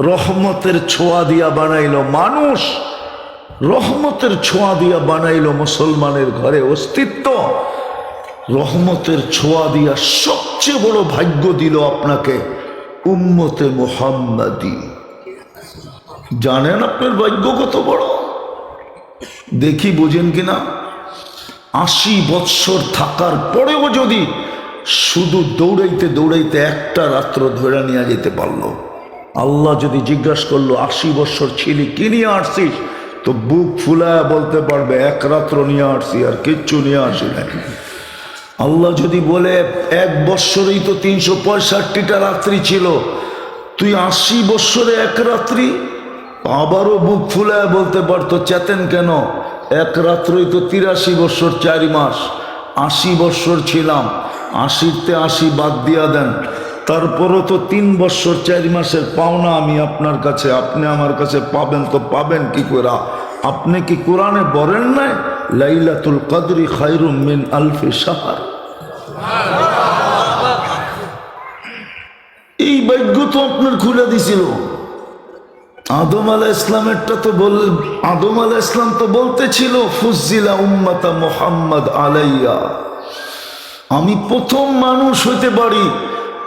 রহমতের ছোঁয়া দিয়া বানাইল মানুষ, রহমতের ছোঁয়া দিয়া বানাইল মুসলমানের ঘরে অস্তিত্ব। রহমতের ছোঁয়া দিয়া সবচেয়ে বড় ভাগ্য দিল আপনাকে উম্মতে মোহাম্মদী। জানেন আপনার ভাগ্য কত বড়? দেখি বুঝেন কিনা? আশি বৎসর থাকার পরেও যদি শুধু দৌড়াইতে দৌড়াইতে একটা রাত্র ধরে নিয়ে যেতে পারল। আল্লাহ যদি জিজ্ঞাসা করল, আশি বৎসর ছিলি, কি নিয়ে আসছিস? তো বুক ফুলায় বলতে পারবে, এক রাত্র নিয়ে আসছি আর কিচ্ছু নিয়ে আসি না আল্লাহ যদি বলে, এক বৎসরেই তো তিনশো পঁয়ষট্টিটা রাত্রি ছিল, তুই আশি বৎসরে এক রাত্রি? আবারও বুক ফুলায় বলতে পারতো, চেতেন কেন? এক রাত্রই তো তিরাশি বৎসর, চারি মাস। আশি বৎসর ছিলাম আশিতে আশি বাদ দিয়া দেন। তারপরও তো তিন বৎসর চারি মাসের পাওনা আমি আপনার কাছে, আপনি আমার কাছে পাবেন তো পাবেন কি করে? আপনি কি কোরআনে বলেন নাই? লাইলাতুল কদরি খাইরুম মিন আলফি সাহার এই ভাগ্য তো আপনার খুলে দিছিল। আদম আলা ইসলামেরটা তো বল, আদম আলা ইসলাম তো বলতেছিল, ফুজিলা উম্মাতা মোহাম্মদ আলাইয়া। আমি প্রথম মানুষ হইতে পারি।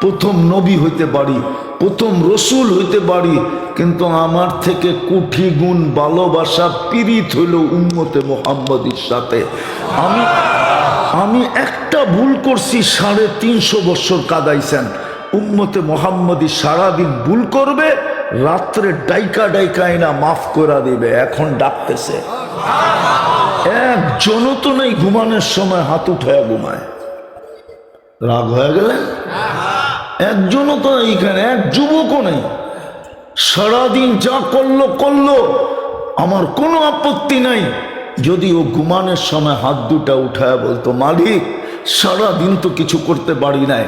প্রথম নবী হইতে পারি, প্রথম রসুল হইতে পারি, কিন্তু আমার থেকে কুঠি গুণ ভালোবাসা পীড়িত হইল উম্মতে মোহাম্মদীর সাথে। আমি আমি একটা ভুল করছি, সাড়ে তিনশো বছর কাদাইছেন। উম্মতে মোহাম্মদী সারাদিন ভুল করবে, রাত্রে ডাইকা ডাইকা না মাফ করে দিবে, এখন ডাকতেছে। একজনও তো নেই, ঘুমানোর সময় হাত উঠায় ঘুমায়। রাগ হয়ে গেলেন? একজনও তো এইখানে এক যুবকও নেই। সারাদিন যা করল করল। আমার কোনো আপত্তি নাই। যদি ও ঘুমানোর সময় হাত দুটা উঠায় বলতো, মালিক, সারাদিন তো কিছু করতে পারি নাই।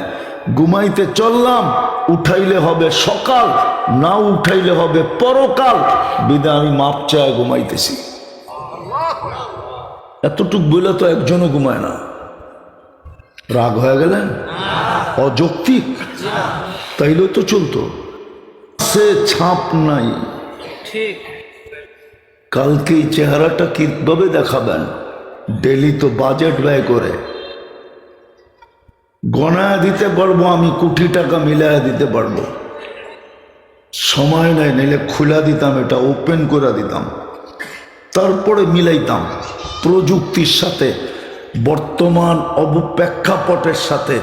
ঘুমাইতে চললাম, উঠাইলে হবে সকাল, না উঠাইলে হবে পরকাল। বিদা আমি মাপ চায় ঘুমাইতেছি। এতটুক বলে তো একজনও ঘুমায় না। রাগ হয়ে গেলেন? অযৌক্তিক। তাইলে তো চলতো। সে ছাপ নাই। ঠিক। কালকে এই চেহারাটা কীভাবে দেখাবেন? ডেলি তো বাজেট ব্যয় করে। গণায় দিতে পারব আমি কোটি টাকা মিলায় দিতে পারব। সময় নাই নিলে খুলা দিতাম এটা ওপেন করে দিতাম। তারপরে মিলাইতাম। প্রযুক্তির সাথে বর্তমান অবপ্রেক্ষাপটের সাথে।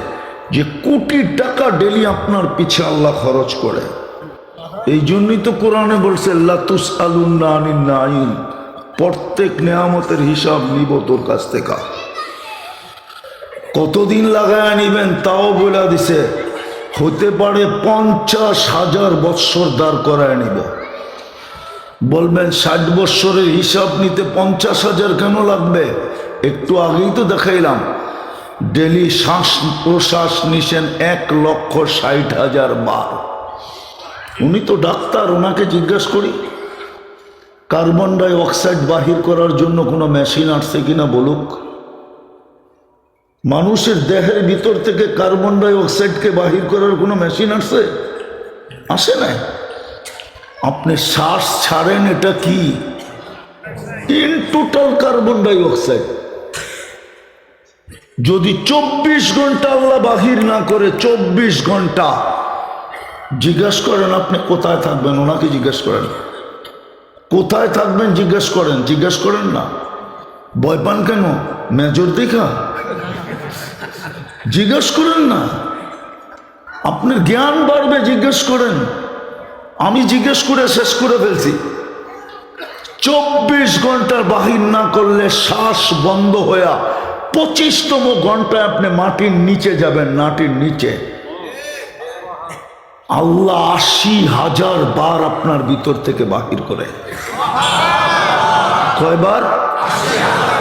যে কোটি টাকা ডেলি আপনার পিছে আল্লাহ খরচ করে। এই জন্যই তো কোরআনে বলছে লাতুস আলুন্না প্রত্যেক নেয়ামতের হিসাব নিব তোর কাছ থেকে। কতদিন লাগায় নিবেন তাও বলে দিছে, হতে পারে পঞ্চাশ হাজার বৎসর দাঁড় করায় নিব। বলবেন, ষাট বৎসরের হিসাব নিতে পঞ্চাশ হাজার কেন লাগবে? একটু আগেই তো দেখাইলাম। ডেলি শ্বাস প্রশ্বাস নিছেন এক লক্ষ ষাট হাজার বার। উনি তো ডাক্তার, ওনাকে জিজ্ঞেস করি, কার্বন ডাই অক্সাইড বাহির করার জন্য কোনো মেশিন আসছে কিনা বলুক। মানুষের দেহের ভিতর থেকে কার্বন ডাই অক্সাইডকে বাহির করার কোনো মেশিন আসছে? আসে না আপনি শ্বাস ছাড়েন এটা কি? In total carbon dioxide যদি চব্বিশ ঘণ্টা আল্লাহ বাহির না করে চব্বিশ ঘণ্টা, জিজ্ঞেস করেন আপনি কোথায় থাকবেন? ওনাকে জিজ্ঞেস করেন। কোথায় থাকবেন? জিজ্ঞেস করেন। জিজ্ঞেস করেন না। ভয় পান কেন? মেজর দেখা। জিজ্ঞেস করেন না। আপনার জ্ঞান বাড়বে, জিজ্ঞেস করেন। আমি জিজ্ঞেস করে শেষ করে ফেলছি। চব্বিশ ঘণ্টার বাহির না করলে শ্বাস বন্ধ হইয়া পঁচিশতম ঘন্টায় আপনি মাটির নিচে যাবেন মাটির নিচে। আল্লাহ আশি হাজার বার আপনার ভিতর থেকে বাহির করে। কয়বার?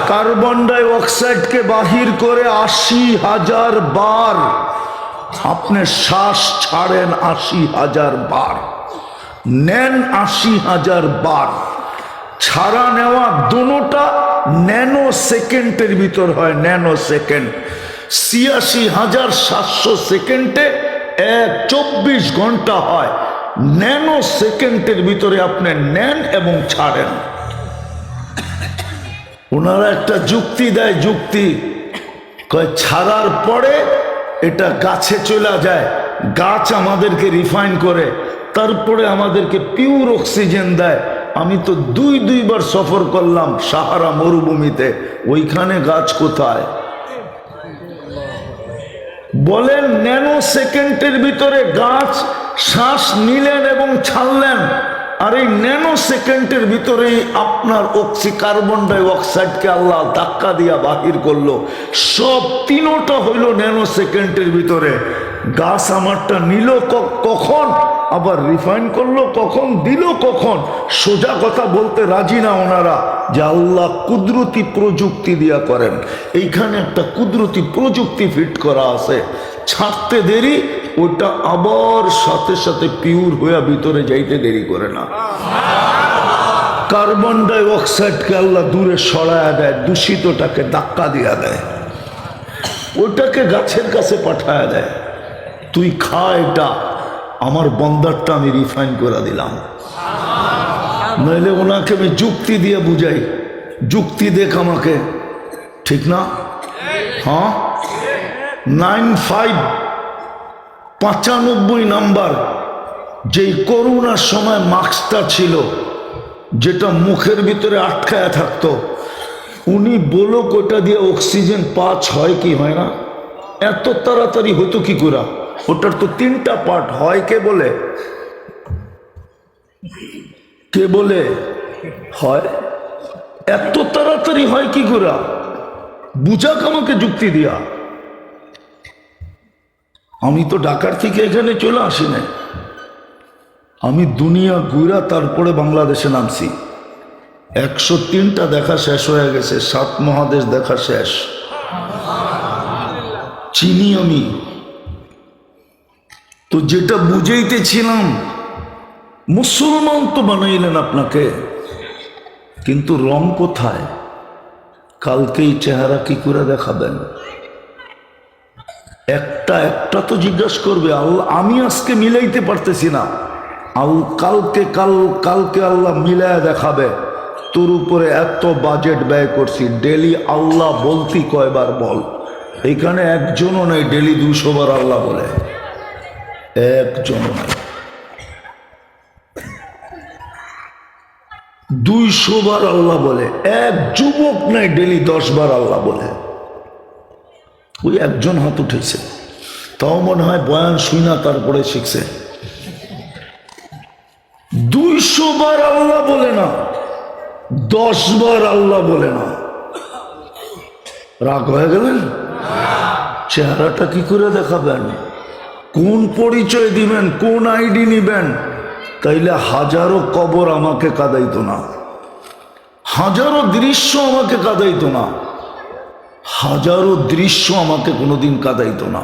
কার্বন ডাই অক্সাইডকে বাহির করে আশি হাজার বার। আপনি শ্বাস ছাড়েন আশি হাজার বার। নেন আশি হাজার বার। ছাড়া নেওয়া দুটা ন্যানো সেকেন্ডের ভিতর হয় ন্যানো সেকেন্ড ছিয়াশি হাজার সাতশো সেকেন্ডে এক চব্বিশ ঘণ্টা হয়। ন্যানো সেকেন্ডের ভিতরে আপনি নেন এবং ছাড়েন। ওনারা একটা যুক্তি দেয়, যুক্তি। কয়, ছাড়ার পরে এটা গাছে চলে যায়। গাছ আমাদেরকে রিফাইন করে, তারপরে আমাদেরকে পিওর অক্সিজেন দেয়। আমি তো দুই দুইবার সফর করলাম সাহারা মরুভূমিতে। ওইখানে গাছ কোথায়? বলেন ন্যানো সেকেন্ডের ভিতরে গাছ শ্বাস নিলেন এবং ছাড়লেন। আর এই ন্যানো সেকেন্ডের ভিতরেই আপনার অক্সি কার্বন ডাই অক্সাইডকে আল্লাহ ধাক্কা দিয়া বাহির করল। সব তিনোটা হইল ন্যানো সেকেন্ডের ভিতরে। গাছ আমারটা নিল কখন? আবার রিফাইন করল কখন? দিল কখন? সোজা কথা বলতে রাজি না ওনারা যে আল্লাহ কুদরতি প্রযুক্তি দিয়া করেন। এইখানে একটা কুদরতি প্রযুক্তি ফিট করা আছে। ছাড়তে দেরি, ওটা আবার সাথে সাথে পিওর হয়ে ভিতরে যাইতে দেরি করে না। কার্বন ডাই অক্সাইডকে আল্লাহ দূরে সরায়া দেয়, দূষিতটাকে ধাক্কা দিয়া দেয়। ওটাকে গাছের কাছে পাঠায়া দেয়। তুই খা এটা, আমার বন্দারটা আমি রিফাইন করে দিলাম। নইলে ওনাকে আমি যুক্তি দিয়ে বুঝাই। যুক্তি দেখ আমাকে। ঠিক না? হ্যাঁ? নাইন ফাইভ পঁচানব্বই নাম্বার যেই করোনার সময় মাস্কটা ছিল, যেটা মুখের ভিতরে আটকায় থাকতো, উনি বলো কোটা দিয়ে অক্সিজেন পাঁচ হয় কি হয় না? এত তাড়াতাড়ি হতো কি করে? ওটার তো তিনটা পার্ট হয় কে বলে? কে বলে? হয়। এত তাড়াতাড়ি হয় কি করে? বুঝাক আমাকে যুক্তি দিয়া। আমি তো ঢাকার থেকে এখানে চলে আসি নাই। আমি দুনিয়া ঘুরা তারপরে বাংলাদেশে নামছি। একশো তিনটা দেখা শেষ হয়ে গেছে, সাত মহাদেশ দেখা শেষ। চিনি আমি। তো যেটা বুঝাইতেছিলাম, মুসলমান তো বানাইলেন আপনাকে, কিন্তু রং কোথায়? কালকেই চেহারা কি করে দেখাবেন? একটা একটা তো জিজ্ঞাসা করবে, আল্লাহ, আমি আজকে মিলাইতে পারতেছি না। আল, কালকে, কাল, কালকে আল্লাহ মিলায় দেখাবে। তোর উপরে এত বাজেট ব্যয় করছি ডেলি আল্লাহ বলতি কয়বার বল। এখানে একজনও নাই ডেলি দুশো বার আল্লাহ বলে। একজনও নাই। দুইশো বার আল্লাহ বলে, এক যুবক নাই ডেলি দশ বার আল্লাহ বলে। ওই একজন হাত উঠেছে। তাও মনে হয় বয়ান শুই না, তারপরে শিখছে। দুইশো বার আল্লাহ বলে না, দশ বার আল্লাহ বলে না। রাগ হয়ে গেলেন চেহারাটা কি করে দেখাবেন? কোন পরিচয় দিবেন, কোন আইডি নিবেন? তাইলে হাজারো কবর আমাকে কাদাইতো না। হাজারো দৃশ্য আমাকে কাদাইতো না। হাজারো দৃশ্য আমাকে কোনোদিন কাদাইতো না।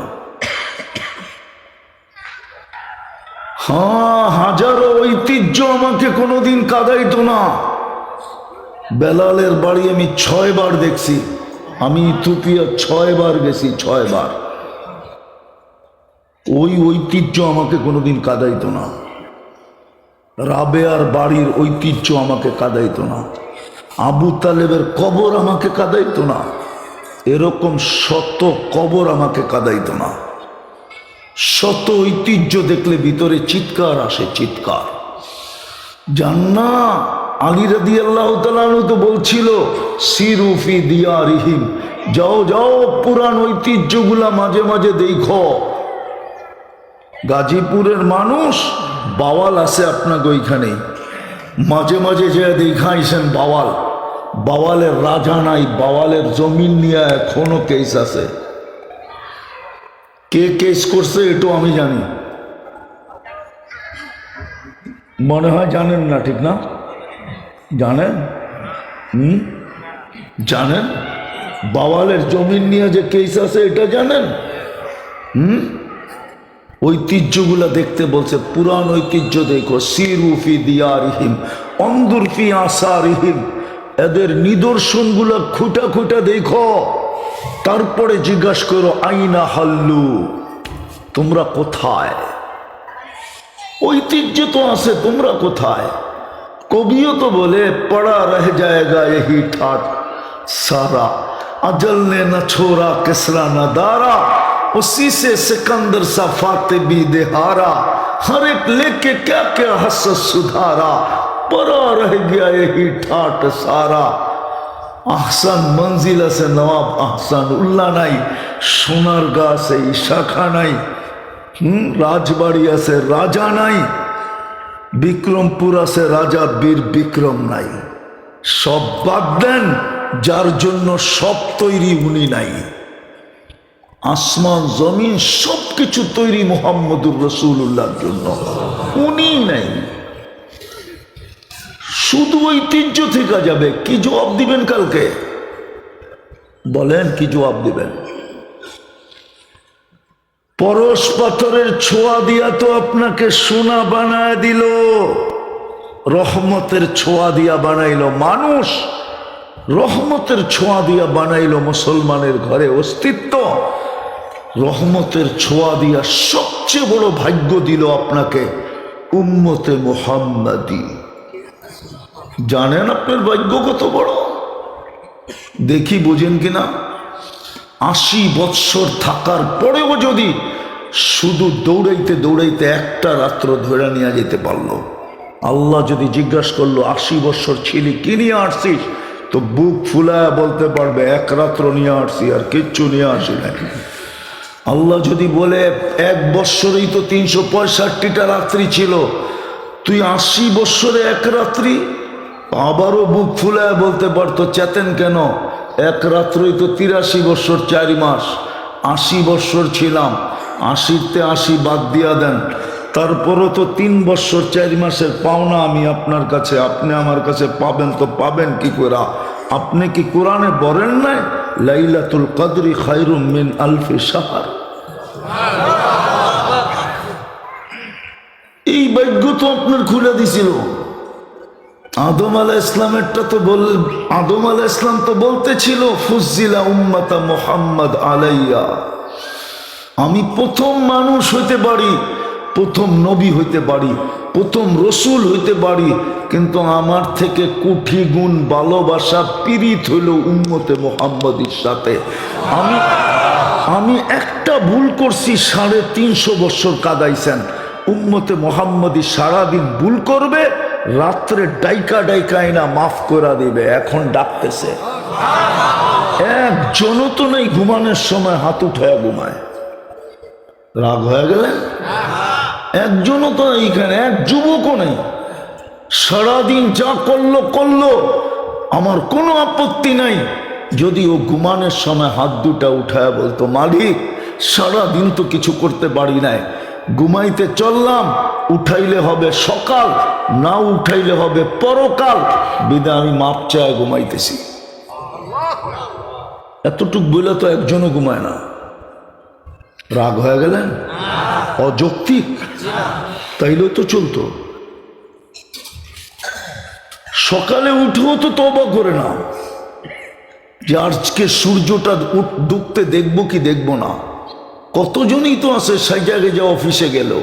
হ্যাঁ হাজারো ঐতিহ্য আমাকে কোনোদিন কাদাইতো না। বেলালের বাড়ি আমি ছয় বার দেখছি। আমি ইথিওপিয়া ছয় বার গেছি ছয় বার ওই ঐতিহ্য আমাকে কোনোদিন কাদাইতো না। রাবেয়ার বাড়ির ঐতিহ্য আমাকে কাদাইতো না। আবু তালেবের কবর আমাকে কাদাইতো না। এরকম শত কবর আমাকে কাদাইত না। শত ঐতিহ্য দেখলে ভিতরে চিৎকার আসে, চিৎকার। জান্না আলী রাদি আল্লাহ তো বলছিল সিরুফি দিয়া রিহিম যাও যাও পুরান ঐতিহ্যগুলা মাঝে মাঝে দেখো। গাজীপুরের মানুষ বাওয়াল আছে আপনাকে ওইখানে মাঝে মাঝে যে দেখাইছেন বাওয়াল। বাওয়ালের রাজা নাই, বাওয়ালের জমিন নিয়ে এখনও কেস আছে। কে কেস করছে এটাও আমি জানি। মনে হয় জানেন না, ঠিক না? জানেন? হুম? জানেন? বাওয়ালের জমিন নিয়ে যে কেস আছে, এটা জানেন? হুম? ঐতিহ্যগুলা দেখতে বলছে পুরান ঐতিহ্য দেখো সিরুফি দিয়ারিহিম অন্দুরফি আসারিহিম। এদের নিদর্শনগুলো খুঁটা খুঁটা দেখো তারপরে জিজ্ঞাসা করো আইনা হাল্লু তোমরা কোথায় ঐতিহ্য তো আছে তোমরা কোথায় কবিও তো বলে পড়া রহ जाएगा यही ठाट सारा अजल ने न छोड़ा किसरा न दारा उसी से सिकंदर सा फाते भी देहारा हर एक लेके क्या क्या हस सुधारा पड़ा रह गया यही ठाट सारा আহসান মঞ্জিল আছে নবাব আহসান উল্লাহ নাই সোনার গাছ এই শাখা নাই হুম রাজবাড়ি আছে রাজা নাই বিক্রমপুর আছে রাজা বীর বিক্রম নাই সব বাদ দেন যার জন্য সব তৈরি উনি নাই আসমান জমিন সব কিছু তৈরি মোহাম্মদুর রসুল্লাহর জন্য উনি নাই শুধু ঐতিহ্য থেকে যাবে। কি জবাব দিবেন কালকে? বলেন, কি জবাব দিবেন? পরশ পাথরের ছোঁয়া দিয়া তো আপনাকে সোনা বানায় দিল। রহমতের ছোঁয়া দিয়া বানাইলো মানুষ। রহমতের ছোঁয়া দিয়া বানাইল মুসলমানের ঘরে অস্তিত্ব। রহমতের ছোঁয়া দিয়া সবচেয়ে বড় ভাগ্য দিল আপনাকে, উম্মতে মোহাম্মদী। জানেন আপনার ভাগ্য কত বড়? দেখি বুঝেন কিনা। আশি বৎসর থাকার পরেও যদি শুধু দৌড়াইতে দৌড়াইতে একটা রাত্র ধরে নিয়ে যেতে পারল। আল্লাহ যদি জিজ্ঞাসা করল, আশি বৎসর ছিলি, কি নিয়ে আসছিস? তো বুক ফুলায় বলতে পারবে, এক রাত্র নিয়ে আসছি আর কিচ্ছু নিয়ে আসি না আল্লাহ যদি বলে, এক বৎসরেই তো তিনশো পঁয়ষট্টিটা রাত্রি ছিল, তুই আশি বৎসরে এক রাত্রি আবারও বুক ফুলায় বলতে পারতো, চেতেন কেন? এক রাত্রই তো তিরাশি বৎসর, চারি মাস। আশি বৎসর ছিলাম। আশিতে আশি বাদ দিয়া দেন। তারপরও তো তিন বৎসর, চারি মাসের পাওনা আমি আপনার কাছে। আপনি আমার কাছে পাবেন তো পাবেন কি করে? আপনি কি কোরআনে বলেন নাই? লাইলাতুল কদরি খাইরুম মিন আলফি সাহার এই ভাগ্য তো আপনার খুলে দিছিল। আদম আলা ইসলামেরটা তো বল, আদম আলা ইসলাম তো বলতেছিল ফুজিলা উম্মাতা মোহাম্মদ আলাইয়া। আমি প্রথম মানুষ হইতে পারি, প্রথম নবী হইতে পারি, প্রথম রসুল হইতে পারি, কিন্তু আমার থেকে কুঠি গুণ ভালোবাসা পীড়িত হইল উম্মতে মোহাম্মদের সাথে। আমি আমি একটা ভুল করছি, সাড়ে তিনশো বছর কাদাইছেন। উম্মতে মোহাম্মদী সারাদিন ভুল করবে রাত্রে ডাইকা ডাইকা না মাফ করে দিবে, এখন ডাকতেছে। একজনও তো নেই ঘুমানোর সময় হাত উঠায় ঘুমায়। রাগ হয়ে গেলেন একজনও তো এইখানে এক যুবকও নেই। সারাদিন যা করল করল। আমার কোনো আপত্তি নাই। যদি ও ঘুমানোর সময় হাত দুটা উঠায় বলতো, মালিক, সারাদিন তো কিছু করতে পারি নাই। ঘুমাইতে চললাম উঠাইলে হবে সকাল, না উঠাইলে হবে পরকাল। বিদা আমি মাপ চায় ঘুমাইতেছি। এতটুক বলে তো একজনও ঘুমায় না। রাগ হয়ে গেলেন অযৌক্তিক। তাইলেও তো চলতো। সকালে উঠেও তো তবা করে না। যে আজকে সূর্যটা ডুবতে দেখব কি দেখব না। কতজনই তো আছে, সেই জায়গায় যা অফিসে গেল।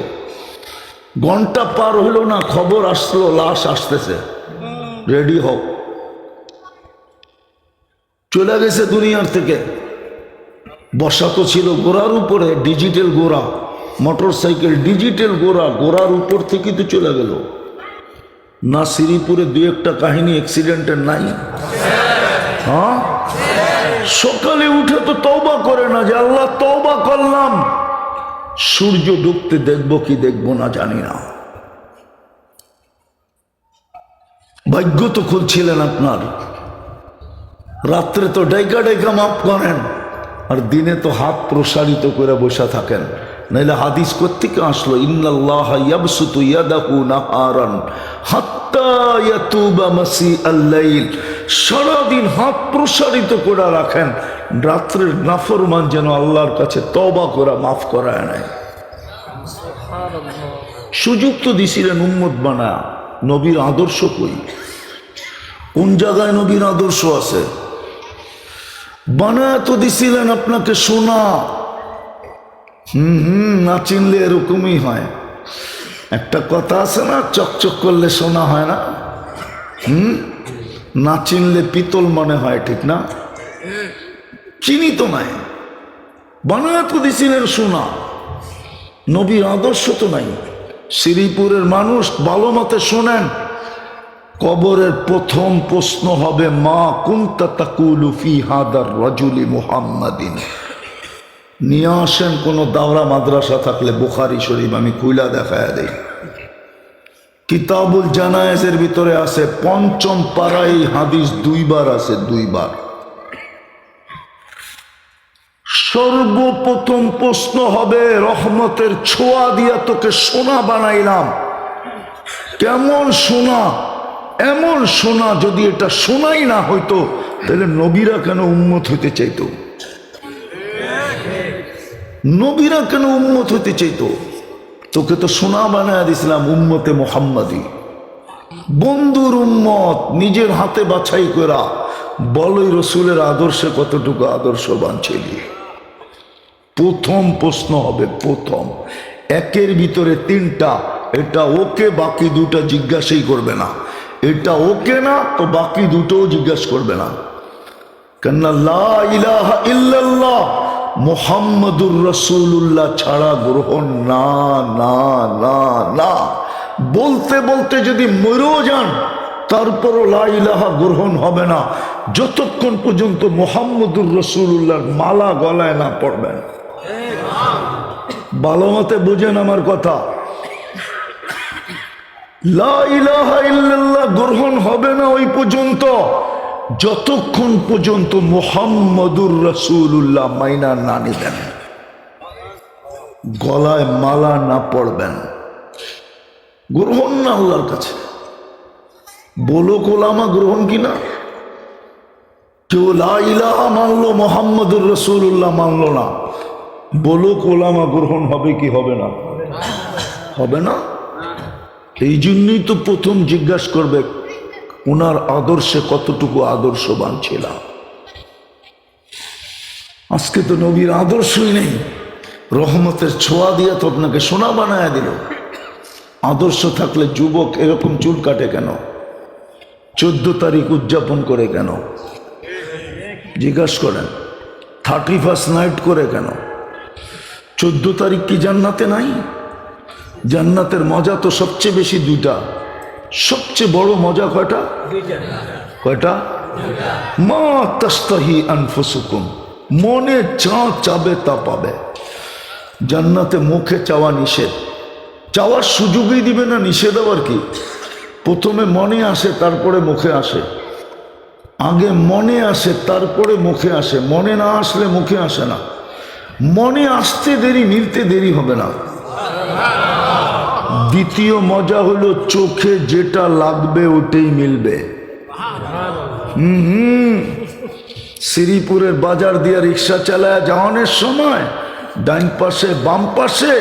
ঘণ্টা পার হলো না, খবর আসলো, লাশ আসতেছে। রেডি হোক চলে গেছে দুনিয়ার থেকে। বসা তো ছিল গোড়ার উপরে, ডিজিটাল গোড়া মোটর সাইকেল ডিজিটাল গোড়া, গোড়ার উপর থেকে তো চলে গেল। না শ্রীপুরে দু একটা কাহিনী অ্যাক্সিডেন্টের নাই? হ্যাঁ? সকালে উঠে তো তওবা করে না, যে আল্লাহ তওবা করলাম। সূর্য ডুবতে দেখব কি দেখব না জানি না। ভাগ্য তো খুলছিলেন আপনার। রাত্রে তো ডাইকা ডাইকা মাপ করেন, আর দিনে তো হাত প্রসারিত করে বসে থাকেন। নাইলে হাদিস কোত্থেকে আসলো? ইন্নাল্লাহ ইয়াবসুতু হাত্তা ইয়াতুবা মাসি আল্লাইল সারাদিন হাত প্রসারিত করে রাখেন, রাত্রের নাফরমান যেন আল্লাহর কাছে তবা করা, মাফ করায় নাই। সুযোগ তো দিছিলেন উম্মত বানা নবীর আদর্শ কই? কোন জায়গায় নবীর আদর্শ আছে? বানায় তো দিছিলেন আপনাকে সোনা। হুম হুম, না চিনলে এরকমই হয়। একটা কথা আছে না, চকচক করলে শোনা হয় না? হুম? না চিনলে পিতল মনে হয়, ঠিক না? চিনি তো নাই। বানায় তো দিছিলেন সোনা। নবীর আদর্শ তো নাই। শ্রীপুরের মানুষ ভালো মতে শোনেন, কবরের প্রথম প্রশ্ন হবে, মা কুন্তা তাকুলু ফি হাদার রাজুলি মুহাম্মাদিন? নিয়ে আসেন কোনো দাওরা মাদ্রাসা থাকলে, বুখারি শরীফ, আমি কুইলা দেখায় দেই। কিতাবুল জানায়েজের ভিতরে আছে পঞ্চম পাড়ায় হাদিস দুইবার আছে, দুইবার। সর্বপ্রথম প্রশ্ন হবে, রহমতের ছোঁয়া দিয়া তোকে সোনা বানাইলাম। কেমন সোনা? এমন সোনা যদি এটা সোনাই না হইতো, তাহলে নবীরা কেন উন্মত হইতে চাইতো? নবীরা কেন উন্মত হইতে চাইতো? তোকে তো সোনা বানায় দিছিলাম উম্মতে মোহাম্মদী। বন্ধুর উম্মত, নিজের হাতে বাছাই করা বলই রসুলের আদর্শে কতটুকু আদর্শবান ছিলি। প্রথম প্রশ্ন হবে প্রথম। একের ভিতরে তিনটা, এটা ওকে, বাকি দুটা জিজ্ঞাসাই করবে না। এটা ওকে না, তো বাকি দুটোও জিজ্ঞাসা করবে না। কেননা ইলাহা ইল্লাল্লাহ মোহাম্মদুর রসুল্লাহ ছাড়া গ্রহণ না না না না। বলতে বলতে যদি মরেও যান, তারপরও লা ইলাহা গ্রহণ হবে না। যতক্ষণ পর্যন্ত মোহাম্মদুর রসুল্লাহর মালা গলায় না পড়বেন। ভালো মতে বুঝেন আমার কথা। লা ইলাহা ইল্লাল্লাহ গ্রহণ হবে না ওই পর্যন্ত। যতক্ষণ পর্যন্ত মোহাম্মদুর রসুল্লাহ মাইনা না নিবেন গলায় মালা না পড়বেন, গ্রহণ না আল্লাহর কাছে। বলো কোলামা গ্রহণ কিনা কেউ লা ইলাহা মানলো, মোহাম্মদুর রসুল্লাহ মানলো না। বলো কোলামা গ্রহণ হবে কি হবে না? হবে না? এই জন্যই তো প্রথম জিজ্ঞাসা করবে ওনার আদর্শে কতটুকু আদর্শবান ছিলাম? আজকে তো নবীর আদর্শই নেই। রহমতের ছোঁয়া দিয়ে তো আপনাকে সোনা বানায় দিল। আদর্শ থাকলে যুবক এরকম চুল কাটে কেন? চোদ্দ তারিখ উদযাপন করে কেন? জিজ্ঞাসা করেন, থার্টি ফার্স্ট নাইট করে কেন? চোদ্দ তারিখ কি জান্নাতে নাই? জান্নাতের মজা তো সবচেয়ে বেশি দুইটা। সবচেয়ে বড় মজা কয়টা? কয়টা? মা তাস্তাহি আনফুসুকুম মনে যা চাবে তা পাবে। জান্নাতে মুখে চাওয়া নিষেধ। চাওয়ার সুযোগই দিবে না নিষেধ আবার কি? প্রথমে মনে আসে তারপরে মুখে আসে। আগে মনে আসে তারপরে মুখে আসে। মনে না আসলে মুখে আসে না। মনে আসতে দেরি মিলতে দেরি হবে না। দ্বিতীয় মজা হলো চোখে যেটা লাগবে ওটাই মিলবে। হুম হুম। শ্রীপুরের বাজার দিয়ে রিক্সা চালায় যাওয়ানোর সময় ডাইন পাশে, বাম পাশে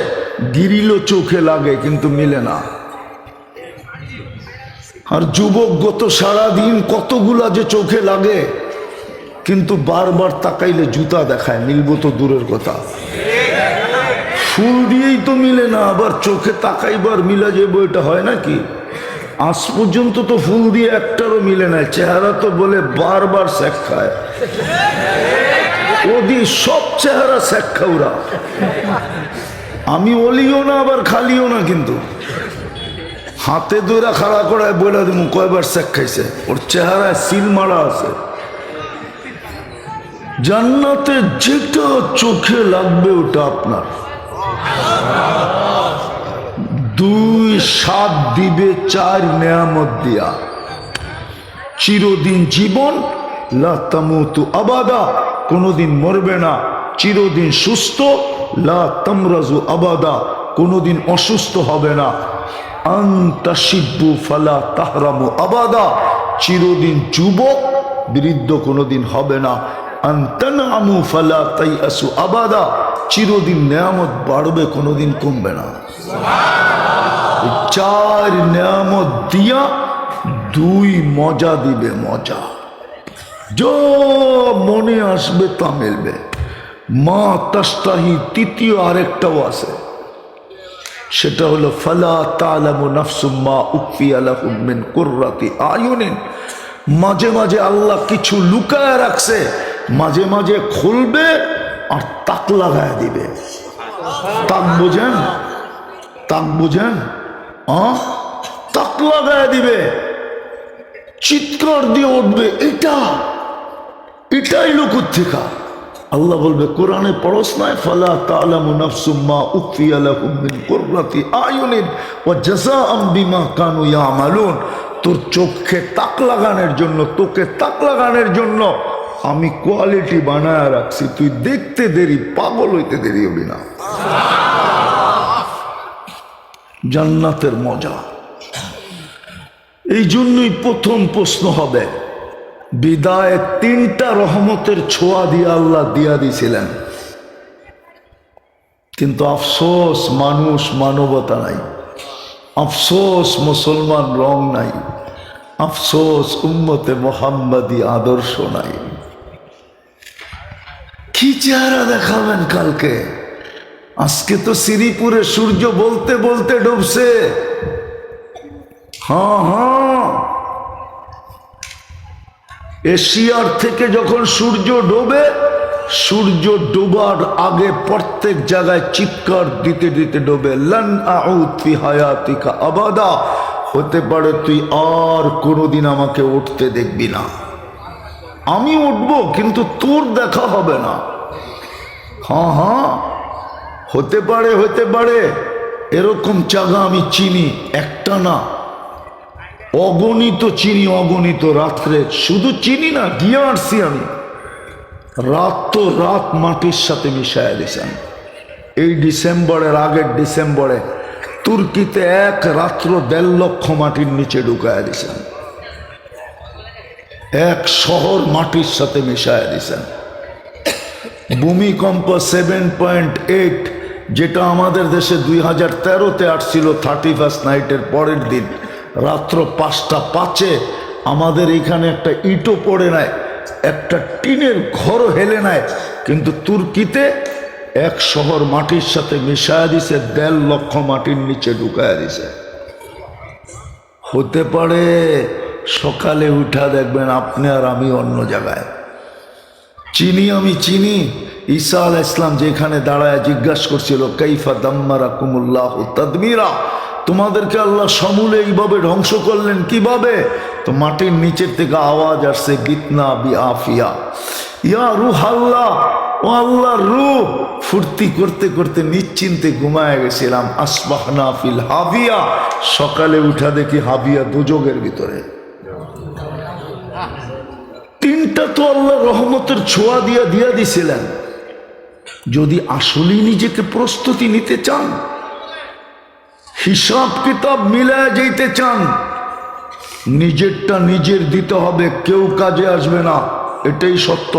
গিরিলও চোখে লাগে, কিন্তু মিলে না। আর যুবক গত সারাদিন কতগুলা যে চোখে লাগে, কিন্তু বারবার তাকাইলে জুতা দেখায়, মিলবো তো দূরের কথা। ফুল দিয়েই তো মিলে না, আবার চোখে তাকাইবার মিলা যে বইটা হয় নাকি? আজ পর্যন্ত তো ফুল দিয়ে একটারও মিলে নাই, চেহারা তো বলে বারবার শেখ খায়। ওদি সব চেহারা শেখ খাওরা আমি অলিও না, আবার খালিও না কিন্তু। হাতে দইরা খাড়া করায় বলে দিব কয়বার শেখ খাইছে? ওর চেহারায় সিল মারা আছে। জান্নাতে যেটা চোখে লাগবে, ওটা আপনার। দুই সাত দিবে চার নেয়ামত দিয়া। চিরদিন জীবন, লা তামুতু আবাদা, কোনোদিন মরবে না। চিরদিন সুস্থ, লা তামরাজু আবাদা, কোনোদিন অসুস্থ হবে না। আন্তাসিব্বু ফালা তাহরামু আবাদা, চিরদিন যুবক, বৃদ্ধ কোনোদিন হবে না। আন্তানামু ফালা তাই আসু আবাদা, চিরদিন নেয়ামত বাড়বে, কোনোদিন কমবে না। চার নিয়ামত দিয়া দুই মজা দিবে মজা। যা মনে আসবে তা মিলবে। মা তাস্তাহি তৃতীয় আরেকটাও আছে। সেটা হলো, ফালা তালামু নাফসুম্মা উকফিয়া লাহুম মিন কুররাতি আয়ুনিন। মাঝে মাঝে আল্লাহ কিছু লুকায় রাখছে, মাঝে মাঝে খুলবে আর তাক লাগায় দিবে। তাক বুঝেন? তাক বুঝেন? আহ? তাক লাগায় দিবে। চিৎকার দিয়ে উঠবে, এটা, এটাই লোকুর থেকে আল্লাহ বলবে, কোরআনে পড়স নাই, ফালা তালামু নাফসুম্মা উকফিয়া লাহুম মিন কুররাতি আয়ুনিন ওয়া জাযাআম বিমা কানু ইয়ামালুন। তোর চোখে তাক লাগানোর জন্য, তোকে তাক লাগানোর জন্য আমি কোয়ালিটি বানায় রাখছি। তুই দেখতে দেরি, পাগল হইতে দেরি হবি না। জান্নাতের মজা। এই জন্যই প্রথম প্রশ্ন হবে, বিদায় তিনটা রহমতের ছোঁয়া দিয়ে আল্লাহ দিয়া দিছিলেন কিন্তু আফসোস, মানুষ মানবতা নাই। আফসোস, মুসলমান রং নাই। আফসোস, উম্মতে মোহাম্মদী আদর্শ নাই। কি চেহারা দেখাবেন কালকে? আজকে তো শ্রীপুরে সূর্য বলতে বলতে ডুবছে। হ্যাঁ হ্যাঁ। এশিয়ার থেকে যখন সূর্য ডোবে, সূর্য ডোবার আগে প্রত্যেক জায়গায় চিৎকার দিতে দিতে ডোবে। আবাদা। হতে পারে তুই আর কোনোদিন আমাকে উঠতে দেখবি না। আমি উঠবো, কিন্তু তোর দেখা হবে না। হ্যাঁ হ্যাঁ। হতে পারে হতে পারে। এরকম চাগা আমি চিনি, একটা না। অগণিত চিনি, অগণিত রাত্রে। শুধু চিনি না, গিয়ে আসছি আমি। রাত তো রাত মাটির সাথে মিশাইয়া দিয়েছেন এই ডিসেম্বরের আগের ডিসেম্বরে তুর্কিতে এক রাত্র দেড় লক্ষ মাটির নিচে ঢুকাইয়া দিয়েছেন এক শহর মাটির সাথে মিশাইয়া দিয়েছেন ভূমিকম্প সেভেন পয়েন্ট এইট যেটা আমাদের দেশে দুই হাজার তেরোতে আসছিল থার্টি ফার্স্ট নাইটের পরের দিন। রাত্র পাঁচটা পাঁচে আমাদের এখানে একটা ইটও পড়ে নেয় একটা টিনের ঘরও হেলে নেয় কিন্তু তুর্কিতে এক শহর মাটির সাথে মিশায়া দিছে, দেড় লক্ষ মাটির নিচে ঢুকায়া দিছে। হতে পারে সকালে উঠা দেখবেন আপনি আর আমি অন্য জায়গায়। চিনি আমি চিনি। ঈসা আল ইসলাম যেখানে দাঁড়ায় জিজ্ঞাসা করছিল, কাইফা দাম্মারা কুমুল্লাহ তদমিরা? তোমাদেরকে আল্লাহ সমূলে এইভাবে ধ্বংস করলেন কীভাবে? তো মাটির নিচের থেকে আওয়াজ আসছে, গিতনা বি আফিয়া ইয়া রুহ আল্লাহ, ও আল্লাহ রূহ, ফুর্তি করতে করতে নিশ্চিন্তে ঘুমায় গেছিলাম। আসবাহনা ফিল হাবিয়া, সকালে উঠা দেখি হাবিয়া দুযোগের ভিতরে। তিনটা তো আল্লাহ রহমতের ছোঁয়া দিয়া দিয়া দিছিলেন। যদি আসলেই নিজেকে প্রস্তুতি নিতে চান, হিসাব কিতাব মিলায় যেতে চান, নিজেরটা নিজের দিতে হবে, কেউ কাজে আসবে না, এটাই সত্য।